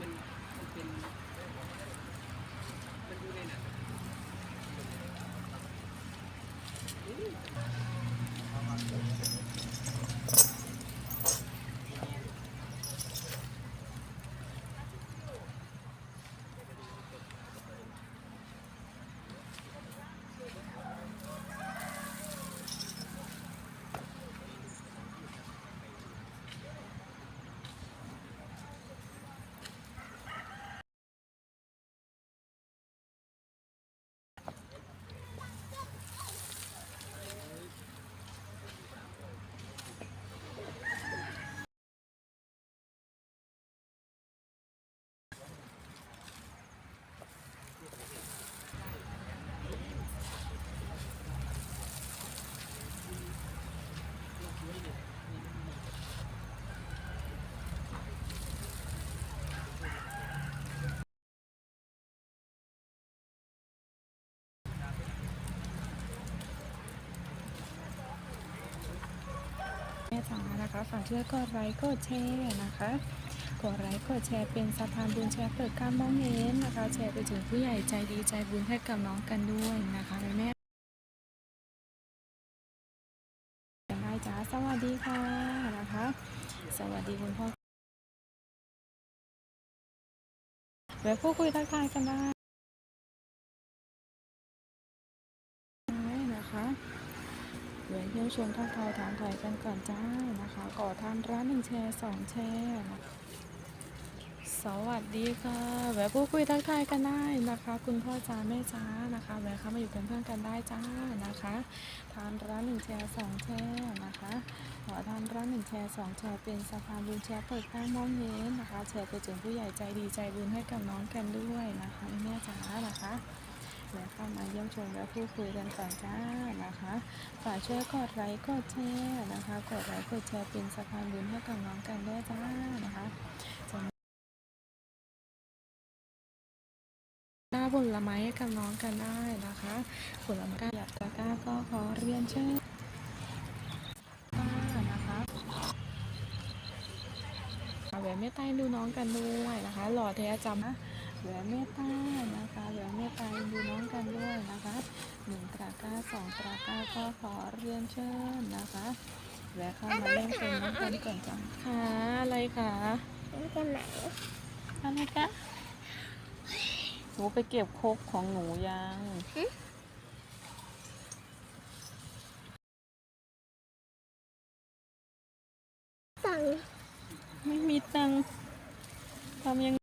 มันมันเป็นมันดูในหนังอืม แม่จ๋านะคะฝากช่วยกดไลค์กดแชร์นะคะกดไลค์กดแชร์เป็นสะพานบุญแชร์เปิดการมองเห็นนะคะ แชร์ไปถึงผู้ใหญ่ใจดีใจบุญให้กับน้องกันด้วยนะคะแม่แม่ยังไงจ๋าสวัสดีค่ะนะคะ สวัสดีคุณพ่อเดี๋ยวพูดคุยทักทายกันได้นะคะ เดี๋ยวเยี่ยมชมทักทายถามถ่ายกันก่อนจ้านะคะก่อทานร้านหนึ่งแชร์สองแชร์นะคะสวัสดีค่ะแวะพูดคุยทักทายกันได้นะคะ คุณพ่อจ้าแม่จ้านะคะแวะเข้ามาอยู่เป็นเพื่อนกันได้จ้านะคะทานร้านหนึ่งแชร์สองแชร์นะคะขอทานร้านหนึ่งแชร์สองแชร์เป็นสะพานบุญแชร์เปิดข้างมองเห็นนะคะแชร์ไปถึงผู้ใหญ่ใจดีใจบุญให้กับน้องกันด้วยนะคะแม่จ้านะคะ มาเยี่ยมชมและพูดคุยกันก่อนจ้านะคะฝากช่วยกดไลค์กดแชร์นะคะ กดไลค์กดแชร์เป็นสะพานบุญให้กับน้องกันด้วยจ้านะคะหน้าผลไม้ให้กับน้องกันได้นะคะผลไม้อยากตะก้าก็ขอเรียนเชิญป้านะคะเอาแหวนเมตตาดูน้องกันด้วยนะคะ หล่อแท้จำนะ แหวนเมตตานะคะแหวนเมตตาดูน้องกันด้วยนะคะหนึ่งตะกร้าสองตะกร้าก็ขอเรียนเชิญนะคะแหวนเข้ามาเล่นเป็นน้องกันก่อนจ้ะค่ะอะไรคะนี่กันไหนอะไรคะหนูไปเก็บโคกของหนูยังสั่งไม่มีตังค์ทำยัง